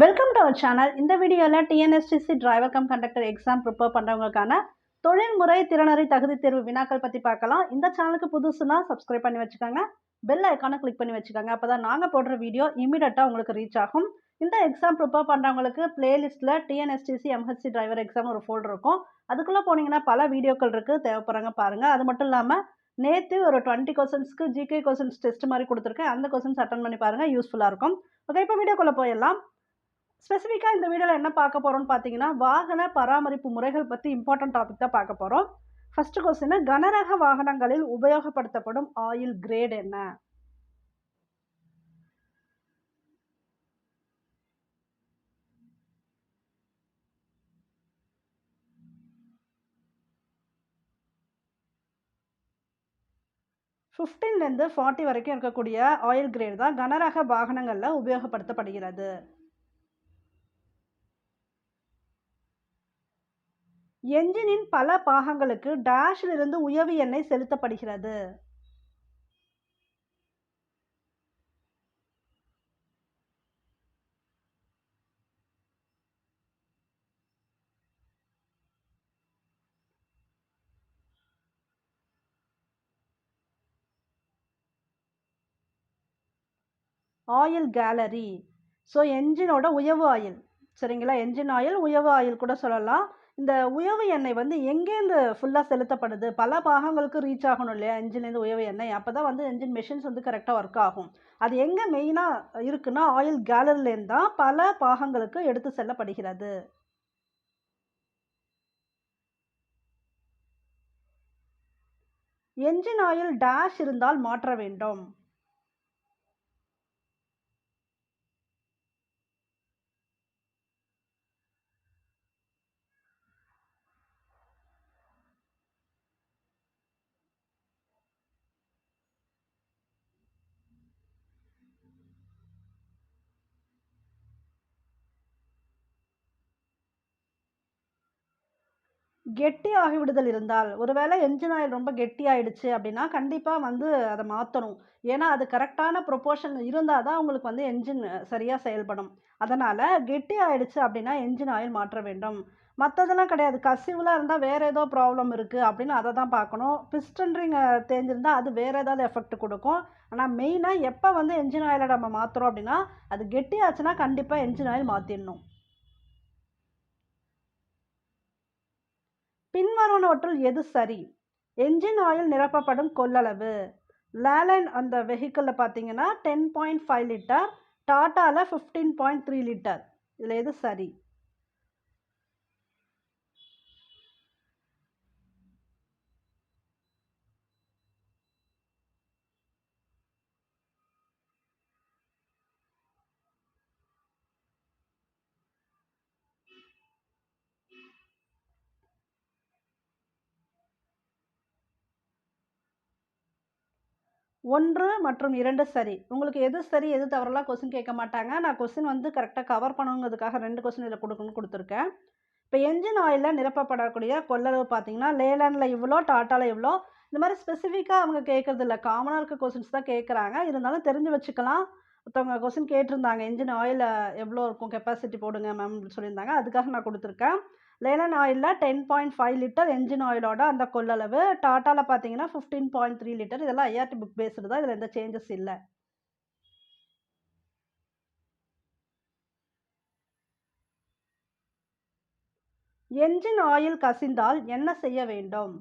Welcome to our channel இந்த வீடியோவில் TNSTC driver cum conductor exam prepare பண்ணுறவங்களுக்கான தொழில்முறை திறனறி தகுதி தேர்வு வினாக்கள் பற்றி பார்க்கலாம். இந்த சேனலுக்கு புதுசுனா சப்ஸ்கிரைப் பண்ணி வச்சுக்கோங்க. பெல் ஐக்கானை கிளிக் பண்ணி வச்சுக்கோங்க. அப்போ தான் நாங்கள் போடுற வீடியோ இமீடியட்டாக உங்களுக்கு ரீச் ஆகும். இந்த எக்ஸாம் ப்ரிப்பேர் பண்ணுறவங்களுக்கு பிளேலிஸ்ட்டில் டிஎன்எஸ்டிசி எம்ஹெச்சி டிரைவர் எக்ஸாம் ஒரு ஃபோல்டர் இருக்கும். அதுக்குள்ளே போனீங்கன்னா பல வீடியோக்கள் இருக்குது தேவைப்படுறாங்க பாருங்கள் அது மட்டும் இல்லாமல் நேற்று ஒரு டுவெண்ட்டி கொஸ்டின்ஸ்க்கு ஜிகே கொஸ்டின்ஸ் டெஸ்ட் மாதிரி கொடுத்துருக்கேன். அந்த கொஸ்டின்ஸ் அட்டன் பண்ணி பாருங்கள் யூஸ்ஃபுல்லாக இருக்கும். ஓகே இப்போ வீடியோக்குள்ளே போயிடலாம். ஸ்பெசிஃபிக்காக இந்த வீடியோவில் என்ன பார்க்க போகிறோம்னு பார்த்தீங்கன்னா வாகன பராமரிப்பு முறைகள் பற்றி இம்பார்ட்டன்ட் டாபிக் தான் பார்க்க போகிறோம் ஃபர்ஸ்ட் கொஸ்டின் கனரக வாகனங்களில் உபயோகப்படுத்தப்படும் ஆயில் கிரேட் என்ன? ஃபிஃப்டீன்லேருந்து ஃபார்ட்டி வரைக்கும் இருக்கக்கூடிய ஆயில் கிரேட் தான் கனரக வாகனங்களில் உபயோகப்படுத்தப்படுகிறது. என்ஜினின் பல பாகங்களுக்கு டேஷில் இருந்து உயவு எண்ணெய் செலுத்தப்படுகிறது. Oil gallery. ஸோ என்ஜினோட உயவு ஆயில். சரிங்களா? என்ஜின் ஆயில் உயவு ஆயில் கூட சொல்லலாம். இந்த உயவு எண்ணெய் வந்து எங்கேருந்து ஃபுல்லாக செலுத்தப்படுது? பல பாகங்களுக்கு ரீச் ஆகணும் இல்லையா? என்ஜின்லேருந்து உயவு எண்ணெய். அப்போ தான் வந்து என்ஜின் மிஷின்ஸ் வந்து கரெக்டாக ஒர்க் ஆகும். அது எங்கே மெயினாக இருக்குன்னா ஆயில் கேலரிலேருந்து தான் பல பாகங்களுக்கு எடுத்து செல்லப்படுகிறது. என்ஜின் ஆயில் டேஷ் இருந்தால் மாற்ற வேண்டும். கெட்டி ஆகிவிடுதல் இருந்தால் ஒருவேளை என்ஜின் ஆயில் ரொம்ப கெட்டி ஆகிடுச்சு அப்படின்னா கண்டிப்பாக வந்து அதை மாற்றணும் ஏன்னா அது கரெக்டான ப்ரொப்போர்ஷன் இருந்தால் தான் உங்களுக்கு வந்து என்ஜின் சரியாக செயல்படும். அதனால் கெட்டி ஆகிடுச்சு அப்படின்னா என்ஜின் ஆயில் மாற்ற வேண்டும். மற்றதெல்லாம் கிடையாது. கசிவுலாம் இருந்தால் வேறு ஏதோ ப்ராப்ளம் இருக்குது அப்படின்னு அதை தான் பார்க்கணும். பிஸ்டன் ரிங் தேஞ்சிருந்தால் அது வேறு ஏதாவது எஃபெக்ட் கொடுக்கும். ஆனால் மெயினாக எப்போ வந்து என்ஜின் ஆயிலை நம்ம மாற்றுறோம் அப்படின்னா அது கெட்டி ஆச்சுன்னா கண்டிப்பாக என்ஜின் ஆயில் மாற்றிடணும் பின்வருவனவற்றுள் எது சரி? என்ஜின் ஆயில் நிரப்பப்படும் கொள்ளளவு. லேலன் அந்த வெஹிக்கிளில் பார்த்தீங்கன்னா டென் பாயிண்ட் ஃபைவ் லிட்டர் டாட்டாவில் ஃபிஃப்டீன் பாயிண்ட் த்ரீ லிட்டர் இதில் எது சரி? ஒன்று மற்றும் இரண்டு சரி. உங்களுக்கு எது சரி எது தவறலாம் கொஸ்டின் கேட்க மாட்டாங்க. நான் கொஸ்டின் வந்து கரெக்டாக கவர் பண்ணணுங்கிறதுக்காக ரெண்டு கொஸ்டின் இதில் கொடுக்கணும்னு கொடுத்துருக்கேன். இப்போ என்ஜின் ஆயிலில் நிரப்பப்படக்கூடிய கொள்ளளவு பார்த்தீங்கன்னா லேலண்டில் இவ்வளோ டாட்டாவில் இவ்வளோ இந்த மாதிரி ஸ்பெசிஃபிக்காக அவங்க கேட்குறது இல்லை. காமனாக இருக்க கொஸ்டின்ஸ் தான் கேட்குறாங்க. இருந்தாலும் தெரிஞ்சு வச்சுக்கலாம். ஒருத்தவங்க கொஸ்டின் கேட்டிருந்தாங்க என்ஜின் ஆயில் எவ்வளோ இருக்கும் கெப்பாசிட்டி போடுங்க மேம் சொல்லியிருந்தாங்க. அதுக்காக நான் கொடுத்துருக்கேன். லேலன் ஆயிலில் ten point five litre engine ஆயிலோட அந்த கொள்ளளவு. டாட்டாவில் பார்த்தீங்கன்னா ஃபிஃப்டீன் பாயிண்ட் த்ரீ லிட்டர். இதெல்லாம் ஐஆர்டி புக் பேஸ்டு தான். இதில் எந்த சேஞ்சஸ் இல்லை. என்ஜின் ஆயில் கசிந்தால் என்ன செய்ய வேண்டும்?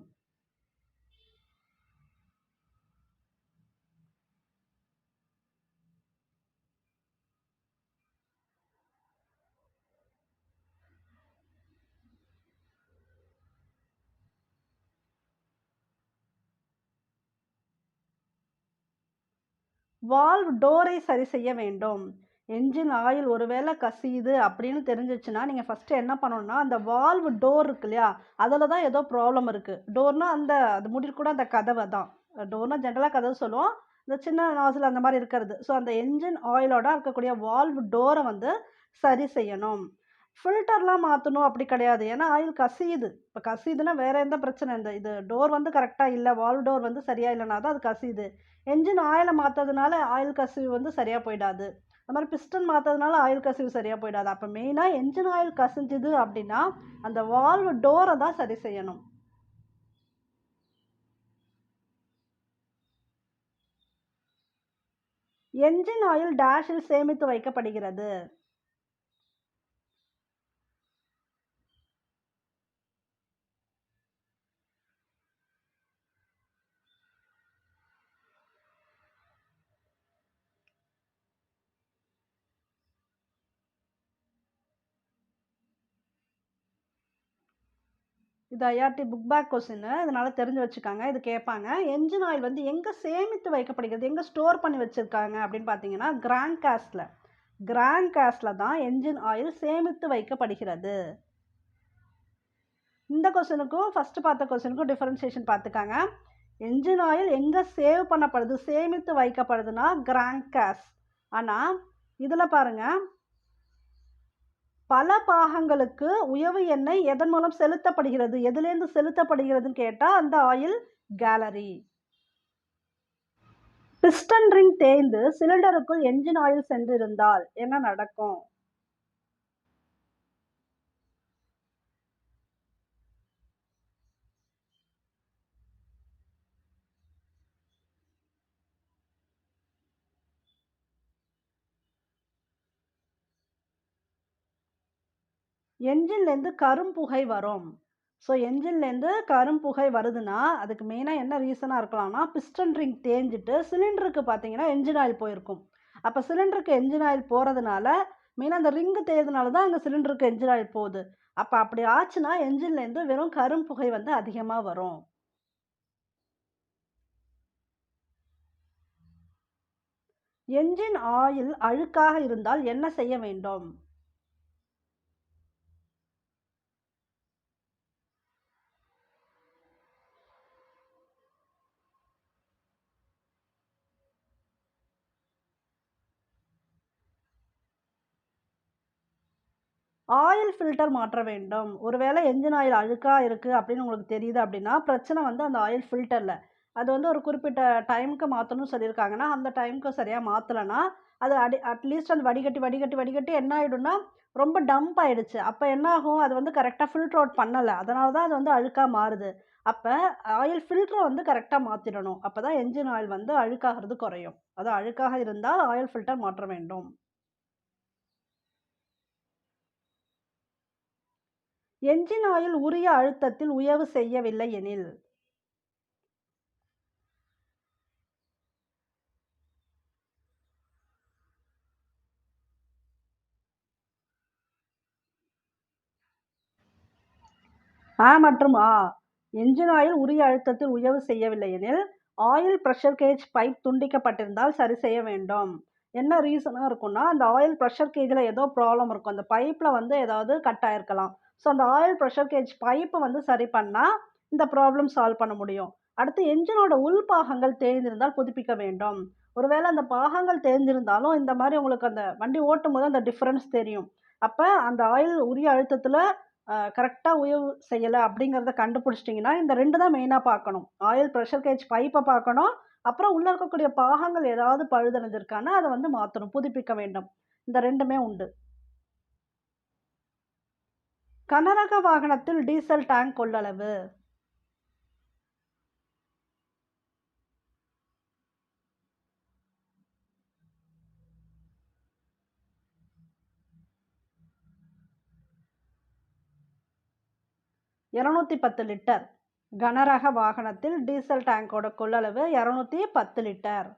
வால்வ் டோரை சரி செய்ய வேண்டும். என்ஜின் ஆயில் ஒருவேளை கசியுது அப்படின்னு தெரிஞ்சிச்சுன்னா நீங்கள் ஃபஸ்ட்டு என்ன பண்ணணும்னா அந்த வால்வ் டோர் இருக்கு இல்லையா அதில் தான் ஏதோ ப்ராப்ளம் இருக்குது டோர்னால் அந்த அது முடி கூட அந்த கதவை தான். டோர்னால் ஜென்ரலாக கதவை சொல்லுவோம். இந்த சின்ன நாசில் அந்த மாதிரி இருக்கிறது. ஸோ அந்த என்ஜின் ஆயிலோட இருக்கக்கூடிய வால்வ் டோரை வந்து சரி செய்யணும். ஃபில்டர்லாம் மாற்றணும் அப்படி கிடையாது. ஏன்னா ஆயில் கசியுது. இப்போ கசியுதுன்னா வேறு எந்த பிரச்சனை? இந்த இது டோர் வந்து கரெக்டாக இல்லை வால்வ் டோர் வந்து சரியாக இல்லைனா தான் அது கசியுது. என்ஜின் ஆயிலை மாற்றதுனால ஆயில் கசிவு வந்து சரியாக போயிடாது. அது மாதிரி பிஸ்டன் மாற்றதுனால ஆயில் கசிவு சரியாக போயிடாது. அப்போ மெயினாக என்ஜின் ஆயில் கசிஞ்சுது அப்படின்னா அந்த வால்வு டோரை தான் சரி செய்யணும். என்ஜின் ஆயில் டேஷில் சேமித்து வைக்கப்படுகிறது. இது ஐஆர்டி புக் பேக் கொஸ்டின்னு இதனால் தெரிஞ்சு வச்சுக்காங்க. இது கேட்பாங்க. என்ஜின் ஆயில் வந்து எங்கே சேமித்து வைக்கப்படுகிறது? எங்கே ஸ்டோர் பண்ணி வச்சுருக்காங்க? அப்படின்னு பார்த்தீங்கன்னா கிராண்ட் கேஸ்டில் கிராண்ட் கேஸ்டில் தான் என்ஜின் ஆயில் சேமித்து வைக்கப்படுகிறது. இந்த கொஸ்டினுக்கும் ஃபஸ்ட்டு பார்த்த கொஸ்டினுக்கும் டிஃப்ரென்சியேஷன் பார்த்துக்காங்க. என்ஜின் ஆயில் எங்கே சேவ் பண்ணப்படுது? சேமித்து வைக்கப்படுதுன்னா கிராண்ட் கேஸ் ஆனால் இதில் பாருங்கள் பல பாகங்களுக்கு உயவு எண்ணெய் எதன் மூலம் செலுத்தப்படுகிறது? எதுலேருந்து செலுத்தப்படுகிறதுன்னு கேட்டால் அந்த ஆயில் கேலரி பிஸ்டன் ரிங் தேய்ந்து சிலிண்டருக்குள் என்ஜின் ஆயில் சென்றிருந்தால் என்ன நடக்கும்? என்ஜின்லேருந்து கரும்புகை வரும். ஸோ என்ஜின்லேருந்து கரும்புகை வருதுன்னா அதுக்கு மெயினாக என்ன ரீசனாக இருக்கலாம்னா பிஸ்டன் ரிங் தேஞ்சிட்டு சிலிண்டருக்கு பார்த்தீங்கன்னா என்ஜின் ஆயில் போயிருக்கும். அப்போ சிலிண்டருக்கு என்ஜின் ஆயில் போகிறதுனால மெயினாக அந்த ரிங்கு தேய்றதுனால தான் அங்கே சிலிண்டருக்கு என்ஜின் ஆயில் போகுது. அப்போ அப்படி ஆச்சுன்னா என்ஜின்லேருந்து வெறும் கரும்புகை வந்து அதிகமாக வரும். என்ஜின் ஆயில் அழுக்காக இருந்தால் என்ன செய்ய வேண்டும்? ஆயில் ஃபில்டர் மாற்ற வேண்டும். ஒருவேளை என்ஜின் ஆயில் அழுக்காக இருக்குது அப்படின்னு உங்களுக்கு தெரியுது அப்படின்னா பிரச்சனை வந்து அந்த ஆயில் ஃபில்டரில் அது வந்து ஒரு குறிப்பிட்ட டைமுக்கு மாற்றணும்னு சொல்லியிருக்காங்கன்னா அந்த டைமுக்கு சரியாக மாற்றலைன்னா அது அடி அட்லீஸ்ட் அந்த வடிகட்டி வடிகட்டி வடிகட்டி என்ன ஆகிடும்னா ரொம்ப டம்ப் ஆகிடுச்சு அப்போ என்ன ஆகும்? அது வந்து கரெக்டாக ஃபில்டர் அவுட் பண்ணலை. அதனால தான் அது வந்து அழுக்காக மாறுது. அப்போ ஆயில் ஃபில்டரை வந்து கரெக்டாக மாற்றிடணும் அப்போ தான் என்ஜின் ஆயில் வந்து அழுக்காகிறது குறையும். அது அழுக்காக இருந்தால் ஆயில் ஃபில்டர் மாற்ற வேண்டும். என்ஜின் ஆயில் உரிய அழுத்தத்தில் உயவு செய்யவில்லை எனில். ஆ மற்றும் ஆ. என்ஜின் ஆயில் உரிய அழுத்தத்தில் உயவு செய்யவில்லை எனில் ஆயில் ப்ரெஷர் கேஜ் பைப் துண்டிக்கப்பட்டிருந்தால் சரி செய்ய வேண்டும். என்ன ரீசனாக இருக்கும்னா அந்த ஆயில் ப்ரெஷர் கேஜில் ஏதோ ப்ராப்ளம் இருக்கும். அந்த பைப்பில் வந்து ஏதாவது கட் ஆயிருக்கலாம். ஸோ அந்த ஆயில் ப்ரெஷர் கேஜ் பைப்பை வந்து சரி பண்ணால் இந்த ப்ராப்ளம் சால்வ் பண்ண முடியும். அடுத்து என்ஜினோட உள் பாகங்கள் தேய்ந்திருந்தால் புதுப்பிக்க வேண்டும். ஒருவேளை அந்த பாகங்கள் தேய்ந்திருந்தாலும் இந்த மாதிரி உங்களுக்கு அந்த வண்டி ஓட்டும் போது அந்த டிஃப்ரென்ஸ் தெரியும். அப்போ அந்த ஆயில் உரிய அழுத்தத்தில் கரெக்டாக உயவு செய்யலை அப்படிங்கிறத கண்டுபிடிச்சிட்டிங்கன்னா இந்த ரெண்டு தான் மெயினாக பார்க்கணும். ஆயில் ப்ரெஷர் கேஜ் பைப்பை பார்க்கணும். அப்புறம் உள்ளே இருக்கக்கூடிய பாகங்கள் ஏதாவது பழுதடைஞ்சிருக்கான்னா அதை வந்து மாற்றணும் புதுப்பிக்க வேண்டும். இந்த ரெண்டுமே உண்டு. கனரக வாகனத்தில் டீசல் டேங்க் கொள்ளளவு? இரநூத்தி பத்து லிட்டர். கனரக வாகனத்தில் டீசல் டேங்கோட கொள்ளளவு இரநூத்தி பத்து லிட்டர்.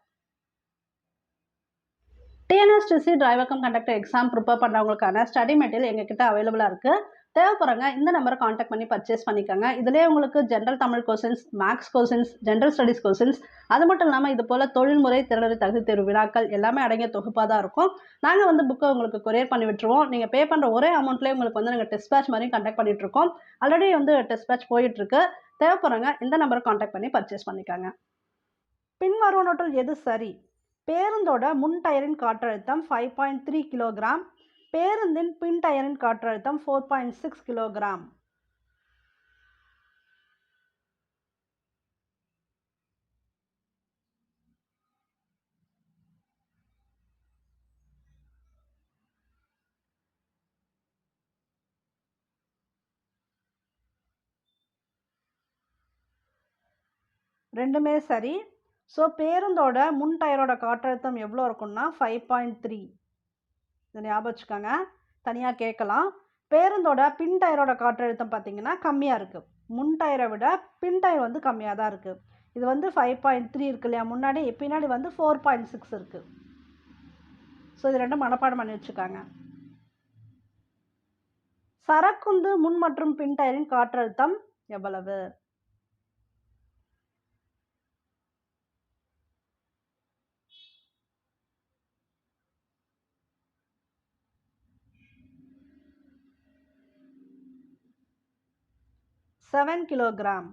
டிஎன்எஸ்டிசி டிரைவர்கம் கண்டக்டர் எக்ஸாம் ப்ரிப்பேர் பண்ணுறவங்களுக்கான ஸ்டடி மெட்டீரியல் எங்ககிட்ட அவைலபிளாக இருக்குது தேவைப்படுறவங்க இந்த நம்பரை காண்டாக்ட் பண்ணி பர்ச்சேஸ் பண்ணிக்கோங்க. இதிலே உங்களுக்கு general Tamil questions maths questions general studies questions அது மட்டும் இல்லாமல் இது போல் தொழில்முறை திறனறி தகுதி தேர்வு வினாக்கள் எல்லாமே அடங்கிய தொகுப்பாக தான் இருக்கும். நாங்கள் வந்து புக்கை உங்களுக்கு கொரியர் பண்ணி விட்டுருவோம். நீங்கள் பே பண்ணுற ஒரே அமௌண்ட்லேயே உங்களுக்கு வந்து நாங்கள் டெஸ்ட் பேட்ச் மாதிரி கண்டக்ட் பண்ணிட்டுருக்கோம் ஆல்ரெடி வந்து டெஸ்ட் பேட்ச் போயிட்டுருக்கு தேவைப்படுறவங்க இந்த நம்பரை காண்டாக்ட் பண்ணி பர்ச்சேஸ் பண்ணிக்காங்க. பின்வருவனொற்றில் எது சரி? பேருந்தோட முன் டயரின் காற்றழுத்தம் ஃபைவ் பாயிண்ட் த்ரீ கிலோகிராம் பேருந்தின் பின் டயரின் காற்றழுத்தம் ஃபோர் பாயிண்ட் சிக்ஸ் கிலோகிராம் ரெண்டுமே சரி. ஸோ பேருந்தோட முன் டயரோட காற்றழுத்தம் எவ்வளோ இருக்குன்னா ஃபைவ் பாயிண்ட் த்ரீ இதை ஞாபகம் வச்சுக்கோங்க. தனியாக கேட்கலாம். பேருந்தோட பின் டயரோட காற்றழுத்தம் பார்த்தீங்கன்னா கம்மியாக இருக்குது முன் டயரை விட பின் டயர் வந்து கம்மியாக தான் இருக்குது இது வந்து ஃபைவ் பாயிண்ட் த்ரீ இருக்கு இல்லையா? முன்னாடி பின்னாடி வந்து ஃபோர் பாயிண்ட் சிக்ஸ் இருக்குது ஸோ இது ரெண்டும் மனப்பாடம் பண்ணி வச்சுக்காங்க. சரக்குந்து முன் மற்றும் பின் டயரின் காற்றழுத்தம் எவ்வளவு? செவன் கிலோகிராம்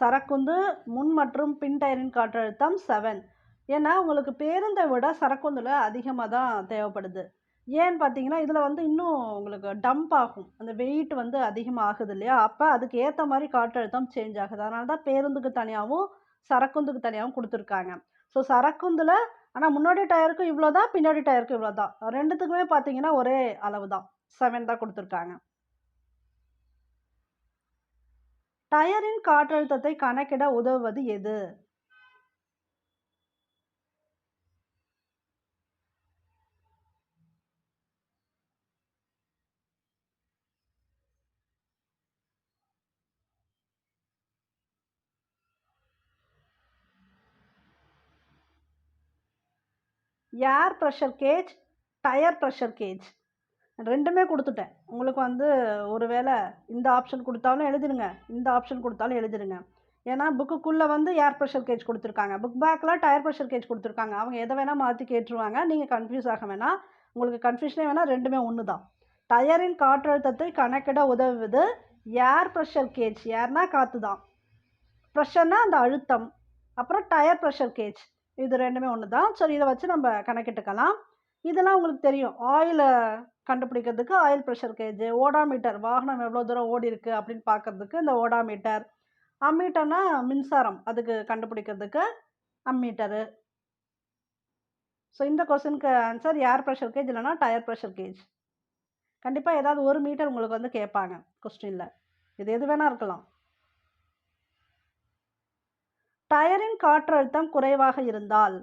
சரக்குந்து முன் மற்றும் பின் டயரின் காற்றழுத்தம் செவன் ஏன்னா உங்களுக்கு பேருந்தை விட சரக்குந்தில் அதிகமாக தான் தேவைப்படுது. ஏன்னு பார்த்தீங்கன்னா இதில் வந்து இன்னும் உங்களுக்கு டம்ப் ஆகும். அந்த வெயிட் வந்து அதிகமாக ஆகுது இல்லையா? அப்போ அதுக்கு ஏற்ற மாதிரி காற்றழுத்தம் சேஞ்ச் ஆகுது. அதனால தான் பேருந்துக்கு தனியாகவும் சரக்குந்துக்கு தனியாகவும் கொடுத்துருக்காங்க. ஸோ சரக்குந்தில் ஆனால் முன்னாடி டயருக்கும் இவ்வளோ தான் பின்னாடி டயருக்கும் இவ்வளோ தான் ரெண்டுத்துக்குமே பார்த்தீங்கன்னா ஒரே அளவு தான் செவன் தான் கொடுத்துருக்காங்க. டயரின் காற்றழுத்தத்தை கணக்கிட உதவுவது எது? Air pressure gauge tyre pressure gauge. ரெண்டுமே கொடுத்துட்டேன். உங்களுக்கு வந்து ஒரு வேளை இந்த ஆப்ஷன் கொடுத்தாலும் எழுதிடுங்க இந்த ஆப்ஷன் கொடுத்தாலும் எழுதிடுங்க ஏன்னா புக்குக்குள்ளே வந்து ஏர் ப்ரெஷர் கேஜ் கொடுத்துருக்காங்க. புக் பேக்கில் டயர் ப்ரெஷர் கேஜ் கொடுத்துருக்காங்க. அவங்க எதை வேணால் மாற்றி கேட்டுருவாங்க. நீங்கள் கன்ஃபியூஸ் ஆக வேணாம். உங்களுக்கு கன்ஃபியூஷனே வேணால் ரெண்டுமே ஒன்று தான் டயரின் காற்றழுத்தத்தை கணக்கிட உதவுவது ஏர் ப்ரெஷர் கேஜ் ஏர்னா காற்று தான் ப்ரெஷர்னா அந்த அழுத்தம். அப்புறம் டயர் ப்ரெஷர் கேஜ் இது ரெண்டுமே ஒன்று தான் சரி இதை வச்சு நம்ம கணக்கிட்டுக்கலாம். இதெல்லாம் உங்களுக்கு தெரியும். ஆயிலை கண்டுபிடிக்கிறதுக்கு ஆயில் ப்ரெஷர் கேஜ் ஓடாமீட்டர் வாகனம் எவ்வளோ தூரம் ஓடி இருக்குது அப்படின்னு பார்க்கறதுக்கு இந்த ஓடாமீட்டர் அம்மீட்டர்னா மின்சாரம் அதுக்கு கண்டுபிடிக்கிறதுக்கு அம்மீட்டரு. ஸோ இந்த கொஸ்டினுக்கு ஆன்சர் ஏர் ப்ரெஷர் கேஜ் இல்லைனா டயர் ப்ரெஷர் கேஜ் கண்டிப்பாக ஏதாவது ஒரு மீட்டர் உங்களுக்கு வந்து கேட்பாங்க கொஸ்டினில் இது எது வேணால் இருக்கலாம். டயரின் காற்றழுத்தம் குறைவாக இருந்தால்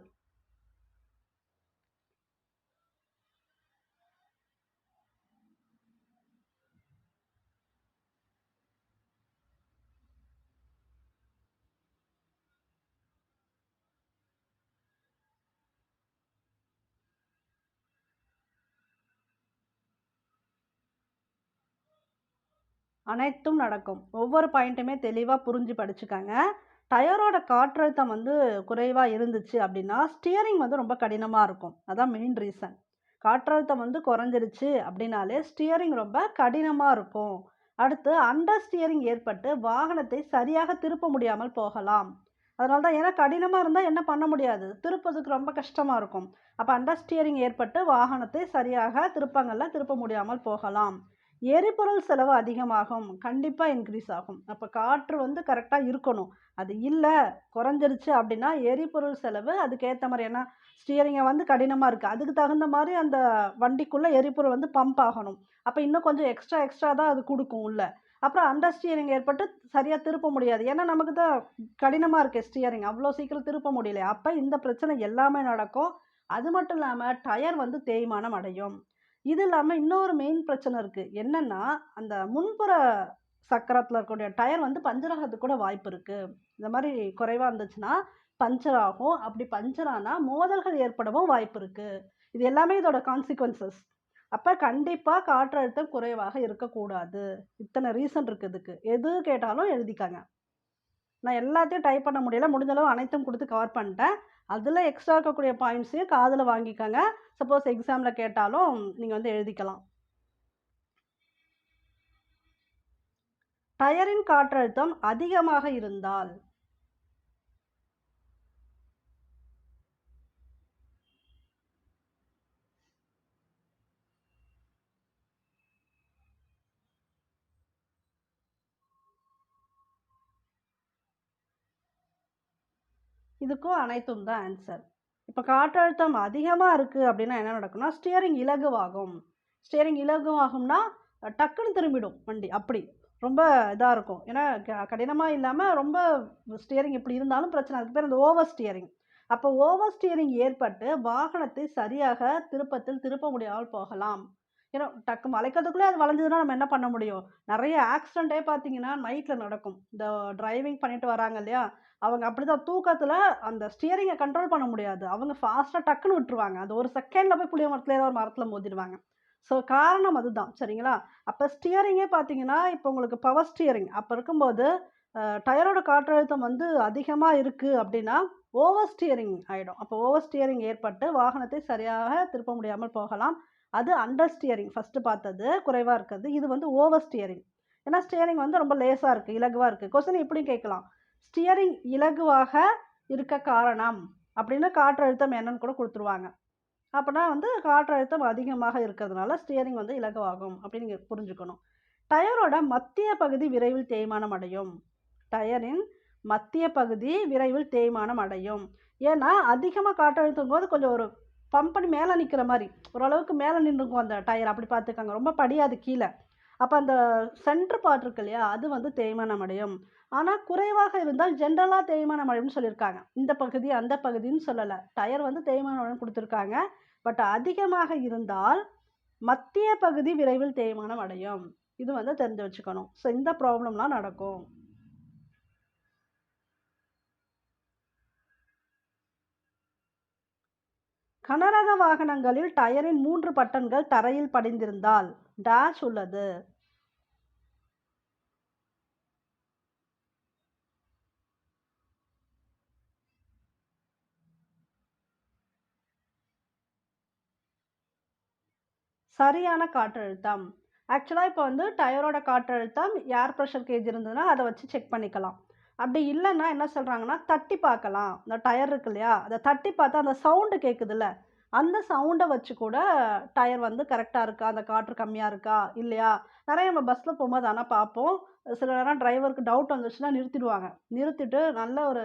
அனைத்தும் நடக்கும். ஒவ்வொரு பாயிண்ட்டுமே தெளிவாக புரிஞ்சு படிச்சுக்காங்க. டயரோட காற்றழுத்தம் வந்து குறைவாக இருந்துச்சு அப்படின்னா ஸ்டியரிங் வந்து ரொம்ப கடினமாக இருக்கும். அதான் மெயின் ரீசன் காற்றழுத்தம் வந்து குறைஞ்சிருச்சு அப்படின்னாலே ஸ்டியரிங் ரொம்ப கடினமாக இருக்கும். அடுத்து அண்டர் ஸ்டியரிங் ஏற்பட்டு வாகனத்தை சரியாக திருப்ப முடியாமல் போகலாம். அதனால தான் ஏன்னா கடினமாக இருந்தால் என்ன பண்ண முடியாது? திருப்பதுக்கு ரொம்ப கஷ்டமாக இருக்கும். அப்போ அண்டர் ஸ்டியரிங் ஏற்பட்டு வாகனத்தை சரியாக திருப்பங்களில் திருப்ப முடியாமல் போகலாம். எரிபொருள் செலவு அதிகமாகும் கண்டிப்பாக இன்க்ரீஸ் ஆகும். அப்போ காற்று வந்து கரெக்டாக இருக்கணும். அது இல்லை குறைஞ்சிருச்சு அப்படின்னா எரிபொருள் செலவு அதுக்கேற்ற மாதிரி ஏன்னா ஸ்டியரிங்கை வந்து கடினமாக இருக்குது அதுக்கு தகுந்த மாதிரி அந்த வண்டிக்குள்ளே எரிபொருள் வந்து பம்ப் ஆகணும். அப்போ இன்னும் கொஞ்சம் எக்ஸ்ட்ரா எக்ஸ்ட்ரா தான் அது கொடுக்கும் உள்ள. அப்புறம் அண்டர் ஸ்டியரிங் ஏற்பட்டு சரியாக திருப்ப முடியாது. ஏன்னா நமக்கு தான் கடினமாக இருக்குது ஸ்டியரிங் அவ்வளோ சீக்கிரம் திருப்ப முடியல. அப்போ இந்த பிரச்சனை எல்லாமே நடக்கும். அது மட்டும் இல்லாமல் டயர் வந்து தேய்மானம் அடையும். இது இல்லாமல் இன்னொரு மெயின் பிரச்சனை இருக்குது என்னென்னா அந்த முன்புற சக்கரத்தில் இருக்கக்கூடிய டயர் வந்து பஞ்சர் ஆகிறதுக்கு கூட வாய்ப்பு இருக்குது இந்த மாதிரி குறைவாக இருந்துச்சுன்னா பஞ்சர் ஆகும். அப்படி பஞ்சர் ஆனால் மோதல்கள் ஏற்படவும் வாய்ப்பு இருக்குது இது எல்லாமே இதோட கான்சிக்வன்சஸ் அப்போ கண்டிப்பாக காற்றழுத்தம் குறைவாக இருக்கக்கூடாது. இத்தனை ரீசன் இருக்குது இதுக்கு. எது கேட்டாலும் எழுதிக்காங்க. நான் எல்லாத்தையும் டைப் பண்ண முடியல. முடிஞ்சளவு அனைத்தும் கொடுத்து கவர் பண்ணிட்டேன். அதில் எக்ஸ்ட்ரா இருக்கக்கூடிய பாயிண்ட்ஸையும் காதில் வாங்கிக்கோங்க. சப்போஸ் எக்ஸாமில் கேட்டாலும் நீங்கள் வந்து எழுதிக்கலாம். டயரின் காற்றழுத்தம் அதிகமாக இருந்தால் இதுக்கும் அனைத்தும் தான் ஆன்சர் இப்போ காற்றழுத்தம் அதிகமாக இருக்குது அப்படின்னா என்ன நடக்கும்னா ஸ்டியரிங் இலகுவாகும். ஸ்டியரிங் இலகுவாகும்னா டக்குன்னு திரும்பிடும் வண்டி அப்படி. ரொம்ப இதாக இருக்கும். ஏன்னா க கடினமாக இல்லாமல் ரொம்ப ஸ்டியரிங் இப்படி இருந்தாலும் பிரச்சனை. அதுக்கு பேர் அந்த ஓவர் ஸ்டியரிங் அப்போ ஓவர் ஸ்டியரிங் ஏற்பட்டு வாகனத்தை சரியாக திருப்பத்தில் திருப்ப முடியாமல் போகலாம். ஏன்னா டக்கு மலைக்கிறதுக்குள்ளே அது வளைஞ்சதுன்னா நம்ம என்ன பண்ண முடியும்? நிறைய ஆக்சிடென்ட்டே பார்த்தீங்கன்னா நைட்டில் நடக்கும். இந்த டிரைவிங் பண்ணிட்டு வராங்க இல்லையா? அவங்க அப்படிதான் தூக்கத்தில் அந்த ஸ்டியரிங்கை கண்ட்ரோல் பண்ண முடியாது. அவங்க ஃபாஸ்ட்டாக டக்குன்னு விட்டுருவாங்க. அது ஒரு செகண்டில் போய் புளிய மரத்தில் ஏதோ ஒரு மரத்தில் மோதிடுவாங்க. ஸோ காரணம் அதுதான். சரிங்களா? அப்போ ஸ்டியரிங்கே பார்த்தீங்கன்னா இப்போ உங்களுக்கு பவர் ஸ்டியரிங் அப்போ இருக்கும்போது டயரோட காற்றழுத்தம் வந்து அதிகமாக இருக்குது அப்படின்னா ஓவர் ஸ்டியரிங் ஆகிடும் அப்போ ஓவர் ஸ்டியரிங் ஏற்பட்டு வாகனத்தை சரியாக திருப்ப முடியாமல் போகலாம். அது அண்டர் ஸ்டியரிங் ஃபஸ்ட்டு பார்த்தது குறைவாக இருக்கிறது இது வந்து ஓவர் ஸ்டியரிங் ஏன்னா ஸ்டியரிங் வந்து ரொம்ப லேசாக இருக்குது இலகுவாக இருக்குது கொஸ்டின் இப்படியும் கேட்கலாம். ஸ்டியரிங் இலகுவாக இருக்க காரணம் அப்படின்னு காற்றழுத்தம் என்னன்னு கூட கொடுத்துருவாங்க. அப்படின்னா வந்து காற்றழுத்தம் அதிகமாக இருக்கிறதுனால ஸ்டியரிங் வந்து இலகுவாகும் அப்படின்னு புரிஞ்சுக்கணும். டயரோட மத்திய பகுதி விரைவில் தேய்மானம் அடையும். டயரின் மத்திய பகுதி விரைவில் தேய்மானம் அடையும். ஏன்னா அதிகமாக காற்றழுத்தும் போது கொஞ்சம் ஒரு பம்ப் பண்ணி மேலே நிற்கிற மாதிரி. ஓரளவுக்கு மேலே நின்றுக்கும் அந்த டயர் அப்படி பார்த்துக்காங்க. ரொம்ப படியாது கீழே. அப்போ அந்த சென்டர் பார்ட் இருக்கு இல்லையா அது வந்து தேய்மானம் அடையும். ஆனால் குறைவாக இருந்தால் ஜென்ரலாக தேய்மானம் அடையும்னு சொல்லியிருக்காங்க. இந்த பகுதி அந்த பகுதின்னு சொல்லலை. டயர் வந்து தேய்மானம் அடையும் கொடுத்துருக்காங்க. பட் அதிகமாக இருந்தால் மத்திய பகுதி விரைவில் தேய்மானம் அடையும். இது வந்து தெரிஞ்சு வச்சுக்கணும். ஸோ இந்த ப்ராப்ளம்லாம் நடக்கும். கனரக வாகனங்களில் டயரின் மூன்று பட்டன்கள் தரையில் படிந்திருந்தால் டேஷ் உள்ளது. சரியான காற்றழுத்தம். ஆக்சுவலாக இப்போ வந்து டயரோட காற்றழுத்தம் ஏர் ப்ரெஷர் கேஜ் இருந்ததுன்னா அதை வச்சு செக் பண்ணிக்கலாம். அப்படி இல்லைன்னா என்ன சொல்கிறாங்கன்னா தட்டி பார்க்கலாம். இந்த டயர் இருக்கு இல்லையா? அதை தட்டி பார்த்தா அந்த சவுண்டு கேட்குதுல்ல அந்த சவுண்டை வச்சு கூட டயர் வந்து கரெக்டாக இருக்கா? அந்த காற்று கம்மியாக இருக்கா? இல்லையா? நிறைய நம்ம பஸ்ஸில் போகும்போது ஆனால் பார்ப்போம். சில நேரம் டிரைவருக்கு டவுட் வந்துச்சுன்னா நிறுத்திடுவாங்க. நிறுத்திட்டு நல்ல ஒரு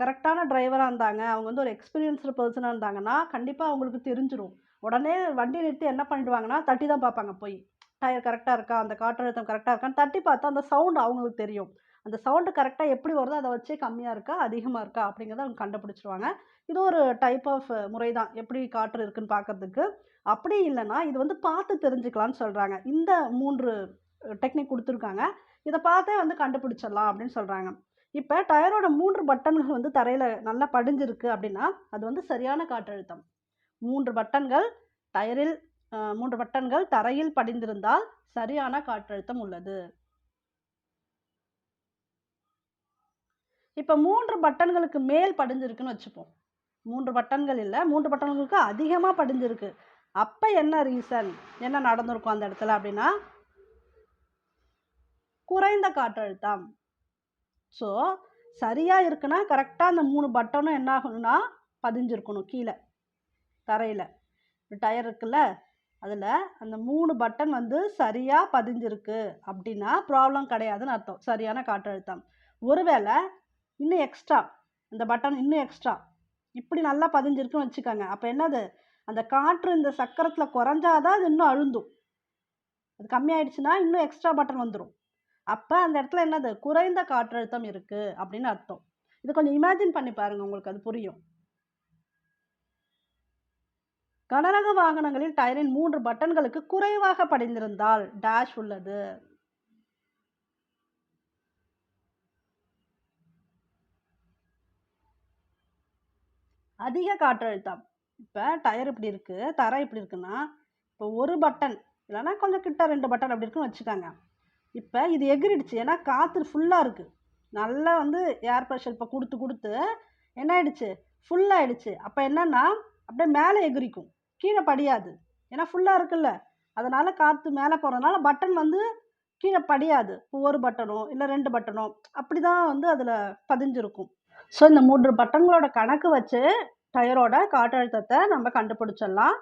கரெக்டான டிரைவராக இருந்தாங்க. அவங்க வந்து ஒரு எக்ஸ்பீரியன்ஸ்டு பர்சனாக இருந்தாங்கன்னா கண்டிப்பாக அவங்களுக்கு தெரிஞ்சிடும் உடனே வண்டி நிறுத்தி என்ன பண்ணிடுவாங்கன்னா தட்டி தான் பார்ப்பாங்க போய். டயர் கரெக்டாக இருக்கா? அந்த காற்றழுத்தம் கரெக்டாக இருக்கான்னு தட்டி பார்த்தா அந்த சவுண்டு அவங்களுக்கு தெரியும். அந்த சவுண்டு கரெக்டாக எப்படி வருதோ அதை வச்சே கம்மியாக இருக்கா அதிகமாக இருக்கா அப்படிங்கிறத அவங்க கண்டுபிடிச்சிருவாங்க. இது ஒரு டைப் ஆஃப் முறை தான் எப்படி காற்று இருக்குன்னு பார்க்கறதுக்கு. அப்படி இல்லைன்னா இது வந்து பார்த்து தெரிஞ்சுக்கலான்னு சொல்கிறாங்க இந்த மூன்று டெக்னிக் கொடுத்துருக்காங்க. இதை பார்த்தே வந்து கண்டுபிடிச்சிடலாம் அப்படின்னு சொல்கிறாங்க இப்போ டயரோட மூன்று பட்டன்கள் வந்து தரையில் நல்லா படிஞ்சிருக்கு அப்படின்னா அது வந்து சரியான காற்றழுத்தம். மூன்று பட்டன்கள் டயரில் மூன்று பட்டன்கள் தரையில் படிந்திருந்தால் சரியான காற்றழுத்தம் உள்ளது. இப்போ மூன்று பட்டன்களுக்கு மேல் படிஞ்சிருக்குன்னு வச்சுப்போம். மூன்று பட்டன்கள் இல்லை மூன்று பட்டன்களுக்கு அதிகமாக படிஞ்சிருக்கு. அப்போ என்ன ரீசன் என்ன நடந்திருக்கும் அந்த இடத்துல அப்படின்னா குறைந்த காற்றழுத்தம். ஸோ சரியாக இருக்குன்னா கரெக்டாக அந்த மூணு பட்டனும் என்ன ஆகணும்னா பதிஞ்சிருக்கணும் கீழே தரையில். டயர் இருக்குல்ல அதில் அந்த மூணு பட்டன் வந்து சரியாக பதிஞ்சிருக்கு அப்படின்னா ப்ராப்ளம் கிடையாதுன்னு அர்த்தம். சரியான காற்றழுத்தம். ஒருவேளை இன்னும் எக்ஸ்ட்ரா இந்த பட்டன் இன்னும் எக்ஸ்ட்ரா இப்படி நல்லா பதிஞ்சிருக்குன்னு வச்சுக்கோங்க. அப்போ என்னது? அந்த காற்று இந்த சக்கரத்தில் குறைஞ்சாதான் அது இன்னும் அழுந்தும். அது கம்மியாயிடுச்சுன்னா இன்னும் எக்ஸ்ட்ரா பட்டன் வந்துடும் அப்போ அந்த இடத்துல என்னது? குறைந்த காற்றழுத்தம் இருக்குது அப்படின்னு அர்த்தம். இது கொஞ்சம் இமேஜின் பண்ணி பாருங்கள் உங்களுக்கு அது புரியும். கனரக வாகனங்களில் டயரின் மூன்று பட்டன்களுக்கு குறைவாக படிந்திருந்தால் டேஷ் உள்ளது. அதிக காற்றழுத்தம் இப்போ டயர் இப்படி இருக்குது தரை இப்படி இருக்குன்னா இப்போ ஒரு பட்டன் இல்லைன்னா கொஞ்சம் கிட்ட ரெண்டு பட்டன் அப்படி இருக்குன்னு வச்சுக்காங்க. இப்போ இது எகிரிடுச்சு ஏன்னா காற்று ஃபுல்லாக இருக்குது நல்லா வந்து ஏர் ப்ரெஷர் இப்போ கொடுத்து கொடுத்து என்ன ஆயிடுச்சு? ஃபுல்லாகிடுச்சு அப்போ என்னன்னா அப்படியே மேலே எகிரிக்கும். கீழே படியாது. ஏன்னா ஃபுல்லாக இருக்குல்ல. அதனால் காற்று மேலே போகிறதுனால பட்டன் வந்து கீழே படியாது. இப்போ ஒரு பட்டனோ இல்லை ரெண்டு பட்டனோ அப்படி தான் வந்து அதில் பதிஞ்சிருக்கும். ஸோ இந்த மூன்று பட்டன்களோட கணக்கு வச்சு டயரோட காற்றழுத்தத்தை நம்ம கண்டுபிடிச்சிடலாம்.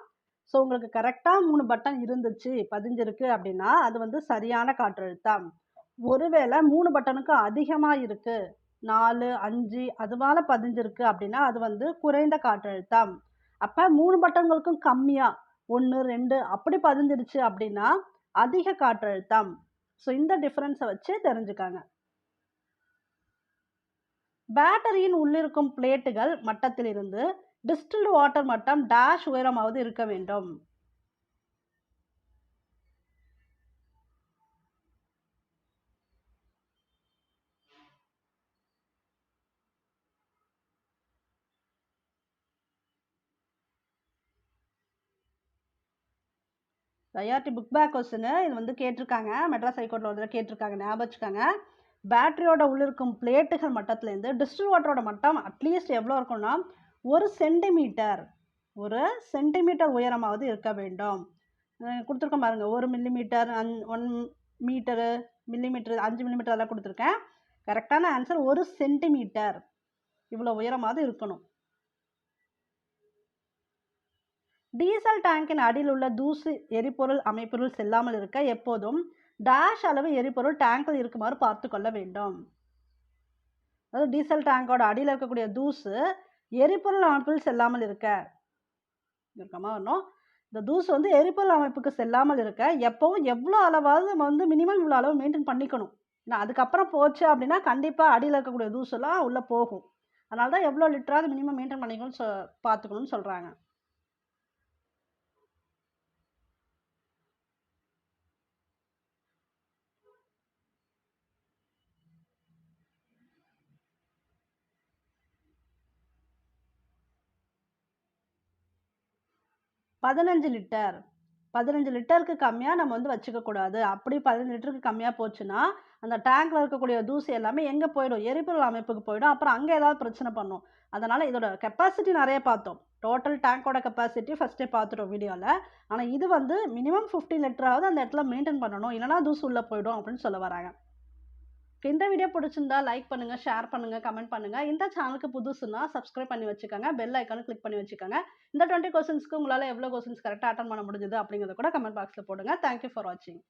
ஸோ உங்களுக்கு கரெக்டாக மூணு பட்டன் இருந்துச்சு பதிஞ்சிருக்கு அப்படின்னா அது வந்து சரியான காற்றழுத்தம். ஒருவேளை மூணு பட்டனுக்கு அதிகமாக இருக்குது நாலு அஞ்சு அது மேலே பதிஞ்சிருக்கு அப்படின்னா அது வந்து குறைந்த காற்றழுத்தம். அப்போ மூணு பட்டன்களுக்கும் கம்மியாக ஒன்று ரெண்டு அப்படி பதிஞ்சிருச்சு அப்படின்னா அதிக காற்றழுத்தம். ஸோ இந்த டிஃப்ரென்ஸை வச்சு தெரிஞ்சுக்காங்க. பேட்டரியின் உள்ளிருக்கும் பிளேட்டுகள் மட்டத்திலிருந்து டிஸ்டில்டு வாட்டர் மட்டம் டேஷ் உயரமாவது இருக்க வேண்டும். ஐஆர்டி புக் பேக் கொஸ்டின் இது வந்து கேட்டிருக்காங்க. மெட்ராஸ் ஹைகோர்ட்டில் ஒரு தடவை கேட்டிருக்காங்க. ஞாபகம் வச்சுக்காங்க. பேட்டரியோட உள்ளிருக்கும் பிளேட்டுகள் மட்டத்துலேருந்து டிஸ்டில் வாட்டரோட மட்டம் அட்லீஸ்ட் எவ்வளோ இருக்கும்னா ஒரு சென்டிமீட்டர் ஒரு சென்டிமீட்டர் உயரமாவது இருக்க வேண்டும். கொடுத்துருக்கோம் பாருங்க ஒரு millimetre and one metre millimetre அஞ்சு மில்லிமீட்டர் அதெல்லாம் கொடுத்துருக்கேன். கரெக்டான ஆன்சர் ஒரு சென்டிமீட்டர். இவ்வளோ உயரமாவது இருக்கணும். டீசல் டேங்கின் அடியில் உள்ள தூசு எரிபொருள் அமைப்பொருள் செல்லாமல் இருக்க எப்போதும் டேஷ் அளவு எரிபொருள் டேங்கில் இருக்குமாறு பார்த்து கொள்ள வேண்டும். அதாவது டீசல் டேங்கோட அடியில் இருக்கக்கூடிய தூசு எரிபொருள் அமைப்பில் செல்லாமல் இருக்க. இருக்கமாக வரணும். இந்த தூசு வந்து எரிபொருள் அமைப்புக்கு செல்லாமல் இருக்க. எப்போவும் எவ்வளோ அளவாவது நம்ம வந்து மினிமம் இவ்வளோ அளவு மெயின்டைன் பண்ணிக்கணும். ஏன்னா அதுக்கப்புறம் போச்சு அப்படின்னா கண்டிப்பாக அடியில் இருக்கக்கூடிய தூசுலாம் உள்ளே போகும். அதனால தான் எவ்வளோ லிட்டராக மினிமம் மெயின்டைன் பண்ணிக்கணும்னு சொ பார்த்துக்கணும்னு சொல்கிறாங்க பதினஞ்சு லிட்டர். பதினஞ்சு லிட்டருக்கு கம்மியாக நம்ம வந்து வச்சுக்கக்கூடாது அப்படி பதினஞ்சு லிட்டருக்கு கம்மியாக போச்சுன்னா அந்த டேங்க்கில் இருக்கக்கூடிய தூசி எல்லாமே எங்கே போயிடும்? எரிபொருள் அமைப்புக்கு போயிடும். அப்புறம் அங்கே ஏதாவது பிரச்சனை பண்ணும். அதனால் இதோட கெப்பாசிட்டி நிறைய பார்த்தோம். டோட்டல் டேங்கோட கெப்பாசிட்டி ஃபஸ்ட்டே பார்த்துட்டோம் வீடியோவில் ஆனால் இது வந்து மினிமம் ஃபிஃப்டி லிட்டராவது அந்த இடத்துல மெயின்டைன் பண்ணணும். இல்லைனா தூசு உள்ளே போயிடும் அப்படின்னு சொல்ல வராங்க. இந்த வீடியோ பிடிச்சிருந்தா லைக் பண்ணுங்கள் ஷேர் பண்ணுங்கள் கமெண்ட் பண்ணுங்கள் இந்த சேனலுக்கு புதுசுனா சப்ஸ்கிரைப் பண்ணி வச்சுக்கோங்க பெல் ஐக்கானு கிளிக் பண்ணி வச்சுக்கோங்க. இந்த டுவெண்ட்டி கொஸ்டின்ஸ்க்கு உங்களால் எவ்வளோ கொஸ்டின்ஸ் கரெக்டாக அட்டன் பண்ண முடிஞ்சது அப்படிங்கிறத கூட கமெண்ட் பாக்ஸில் போடுங்க. தேங்க்யூ ஃபார் வாட்சிங்